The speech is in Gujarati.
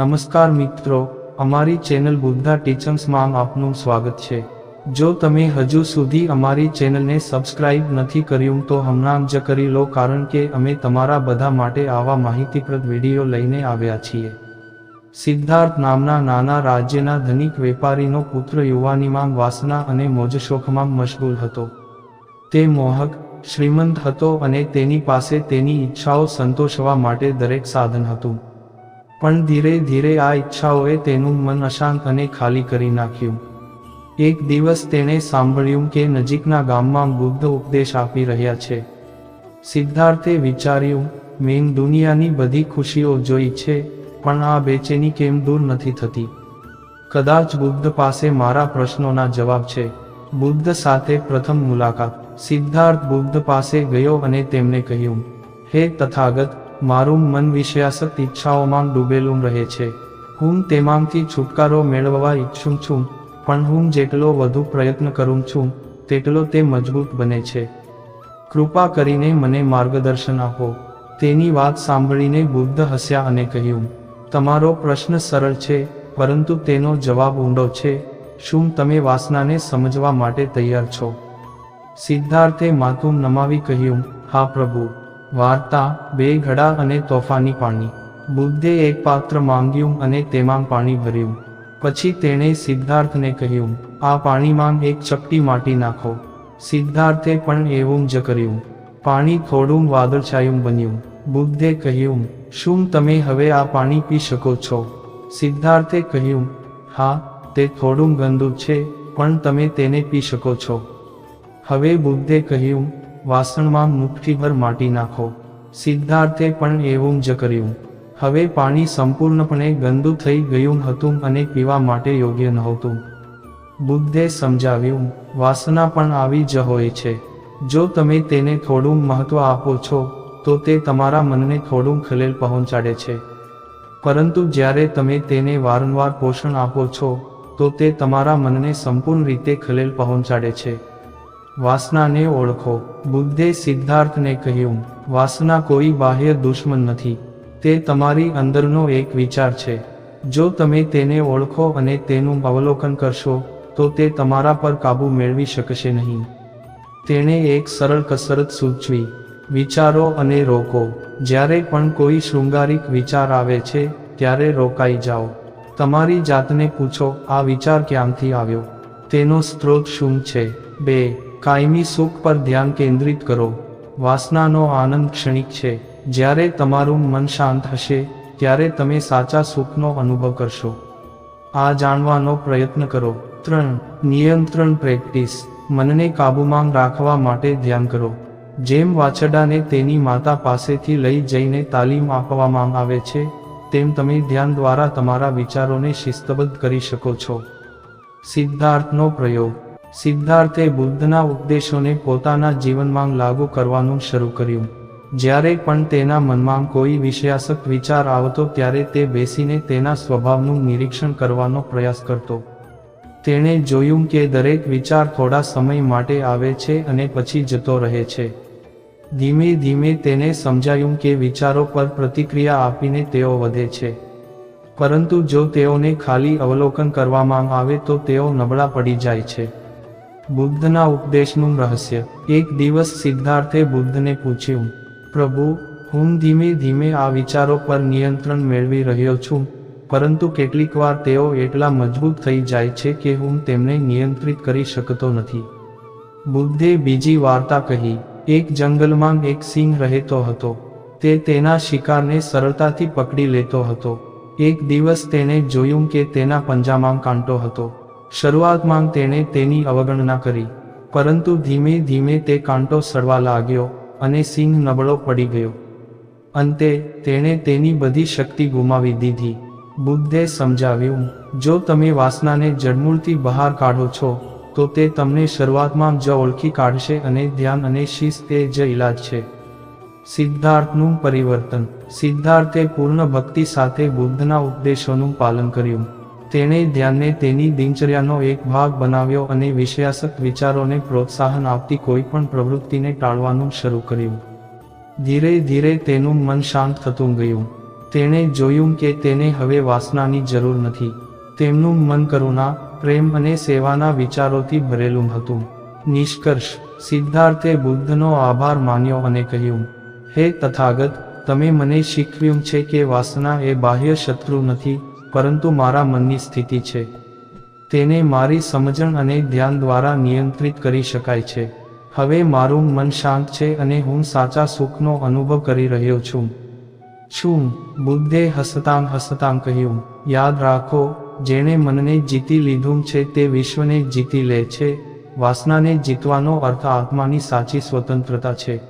નમસ્કાર મિત્રો, અમારી ચેનલ બુદ્ધા ટીચર્સમાં આપનું સ્વાગત છે. જો તમે હજુ સુધી અમારી ચેનલને સબસ્ક્રાઇબ નથી કર્યું તો હમણાં જ કરી લો કારણ કે અમે તમારા બધા માટે આવા માહિતીપ્રદ વીડિયો લઈને આવ્યા છીએ. સિદ્ધાર્થ નામના નાના રાજ્યના ધનિક વેપારીનો પુત્ર યુવાનીમાં વાસના અને મોજશોખમાં મશગુલ હતો. તે મોહક, શ્રીમંત હતો અને તેની પાસે તેની ઈચ્છાઓ સંતોષવા માટે દરેક સાધન હતું. પણ ધીરે ધીરે આ ઈચ્છાઓએ તેનું મન અશાંત અને ખાલી કરી નાખ્યું. એક દિવસ તેણે સાંભળ્યું કે નજીકના ગામમાં બુદ્ધ ઉપદેશ આપી રહ્યા છે. સિદ્ધાર્થે વિચાર્યું, મેં દુનિયાની બધી ખુશીઓ જોઈ છે, પણ આ બેચેની કેમ દૂર નથી થતી? કદાચ બુદ્ધ પાસે મારા પ્રશ્નોના જવાબ છે. બુદ્ધ સાથે પ્રથમ મુલાકાત. સિદ્ધાર્થ બુદ્ધ પાસે ગયો અને તેમને કહ્યું, હે તથાગત મારું મન વિષયાસક્ત ઈચ્છાઓમાં ડૂબેલું રહે છે. હું તેમાંથી છુટકારો મેળવવા ઈચ્છું છું, પણ હું જેટલો વધુ પ્રયત્ન કરું છું, તેટલો તે મજબૂત બને છે. કૃપા કરીને મને માર્ગદર્શન આપો. તેની વાત સાંભળીને બુદ્ધ હસ્યા અને કહ્યું, તમારો પ્રશ્ન સરળ છે, પરંતુ તેનો જવાબ ઊંડો છે. શું તમે વાસનાને સમજવા માટે તૈયાર છો? સિદ્ધાર્થે માથું નમાવી કહ્યું, હા પ્રભુ. વાર્તા, બે ઘડા અને તોફાની પાણી. બુદ્ધે એક પાત્ર માંગ્યું અને તેમાં પાણી ભર્યું. પછી તેણે સિદ્ધાર્થને કહ્યું, આ પાણીમાં એક ચપટી માટી નાખો. સિદ્ધાર્થે પણ એવું જ કર્યું. પાણી થોડું વાદળછાયું બન્યું. બુદ્ધે કહ્યું, શું તમે હવે આ પાણી પી શકો છો? સિદ્ધાર્થે કહ્યું, હા, તે થોડું ગંદુ છે, પણ તમે તેને પી શકો છો. હવે બુદ્ધે કહ્યું વાસણમાં મુઠ્ઠીભર માટી નાખો. સિદ્ધાર્થે પણ એવું જ કર્યું. હવે પાણી સંપૂર્ણપણે ગંદુ થઈ ગયું હતું અને પીવા માટે યોગ્ય નહોતું. બુદ્ધે સમજાવ્યું, વાસના પણ આવી જ હોય છે. જો તમે તેને થોડું મહત્વ આપો છો, તો તે તમારા મનને થોડું ખલેલ પહોંચાડે છે. પરંતુ જ્યારે તમે તેને વારંવાર પોષણ આપો છો, તો તે તમારા મનને સંપૂર્ણ રીતે ખલેલ પહોંચાડે છે. વાસનાને ઓળખો. બુદ્ધે સિદ્ધાર્થને કહ્યું, વાસના કોઈ બાહ્ય દુશ્મન નથી. તે તમારી અંદરનો એક વિચાર છે. જો તમે તેને ઓળખો અને તેનું અવલોકન કરશો, તો તે તમારા પર કાબૂ મેળવી શકશે નહીં. તેણે એક સરળ કસરત સૂચવી, વિચારો અને રોકો. જ્યારે પણ કોઈ શૃંગારિક વિચાર આવે છે, ત્યારે રોકાઈ જાઓ. તમારી જાતને પૂછો, આ વિચાર ક્યાંથી આવ્યો? તેનો સ્ત્રોત શું છે? બે કાયમી સુખ પર ધ્યાન કેન્દ્રિત કરો. વાસનાનો આનંદ ક્ષણિક છે. જ્યારે તમારું મન શાંત હશે, ત્યારે તમે સાચા સુખનો અનુભવ કરશો. આ જાણવાનો પ્રયત્ન કરો. ત્રણ, નિયંત્રણ પ્રેક્ટિસ. મનને કાબૂમાં રાખવા માટે ધ્યાન કરો. જેમ વાછરડાને તેની માતા પાસેથી લઈ જઈને તાલીમ આપવામાં આવે છે, તેમ તમે ધ્યાન દ્વારા તમારા વિચારોને શિસ્તબદ્ધ કરી શકો છો. સિદ્ધાર્થનો પ્રયોગ. સિદ્ધાર્થે બુદ્ધના ઉપદેશોને પોતાના જીવનમાં લાગુ કરવાનું શરૂ કર્યું. જ્યારે પણ તેના મનમાં કોઈ વિષયાસક વિચાર આવતો ત્યારે તે બેસીને તેના સ્વભાવનું નિરીક્ષણ કરવાનો પ્રયાસ કરતો. તેણે જોયું કે દરેક વિચાર થોડા સમય માટે આવે છે અને પછી જતો રહે છે. ધીમે ધીમે તેને સમજાયું કે વિચારો પર પ્રતિક્રિયા આપીને તેઓ વધે છે. પરંતુ જો તેઓને ખાલી અવલોકન કરવામાં આવે તો તેઓ નબળા પડી જાય છે. બુદ્ધના ઉપદેશનું રહસ્ય. એક દિવસ સિદ્ધાર્થે બુદ્ધને પૂછ્યું, પ્રભુ, હું ધીમે ધીમે આ વિચારો પર નિયંત્રણ મેળવી રહ્યો છું, પરંતુ કેટલીકવાર તેઓ એટલા મજબૂત થઈ જાય છે કે હું તેમને નિયંત્રિત કરી શકતો નથી. બુદ્ધે બીજી વાર્તા કહી, એક જંગલમાં એક સિંહ રહેતો હતો. તે તેના શિકારને સરળતાથી પકડી લેતો હતો. એક દિવસ તેણે જોયું કે તેના પંજામાં કાંટો હતો. શરૂઆતમાં તેણે તેની અવગણના કરી. પરંતુ ધીમે ધીમે તે કાંટો સડવા લાગ્યો અને સિંહ નબળો પડી ગયો. અંતે તેણે તેની બધી શક્તિ ગુમાવી દીધી. બુદ્ધે સમજાવ્યું, જો તમે વાસનાને જડમૂળથી બહાર કાઢો છો, તો તે તમને શરૂઆતમાં જ ઓળખી કાઢશે અને ધ્યાન અને શિસ્ત એ જ ઇલાજ છે. સિદ્ધાર્થનું પરિવર્તન. સિદ્ધાર્થે પૂર્ણ ભક્તિ સાથે બુદ્ધના ઉપદેશોનું પાલન કર્યું. તેણે ધ્યાનને તેની દિનચર્યાનો એક ભાગ બનાવ્યો અને વિષયાસક વિચારોને પ્રોત્સાહન આપતી કોઈ પણ પ્રવૃત્તિને ટાળવાનું શરૂ કર્યું. ધીરે ધીરે તેનું મન શાંત થતું ગયું. તેણે જોયું કે તેને હવે વાસનાની જરૂર નથી. તેમનું મન કરુણા, પ્રેમ અને સેવાના વિચારોથી ભરેલું હતું. નિષ્કર્ષ, સિદ્ધાર્થે બુદ્ધનો આભાર માન્યો અને કહ્યું, હે તથાગત, તમે મને શીખવ્યું છે કે વાસના એ બાહ્ય શત્રુ નથી પરંતુ મારા મનની સ્થિતિ છે. તેને મારી સમજણ અને ધ્યાન દ્વારા નિયંત્રિત કરી શકાય છે. હવે મારું મન શાંત છે અને હું સાચા સુખનો અનુભવ કરી રહ્યો છું. છું, બુદ્ધે હસતાં હસતાં કહ્યું, યાદ રાખો, જેણે મનને જીતી લીધું છે તે વિશ્વને જીતી લે છે. વાસનાને જીતવાનો અર્થ આત્માની સાચી સ્વતંત્રતા છે.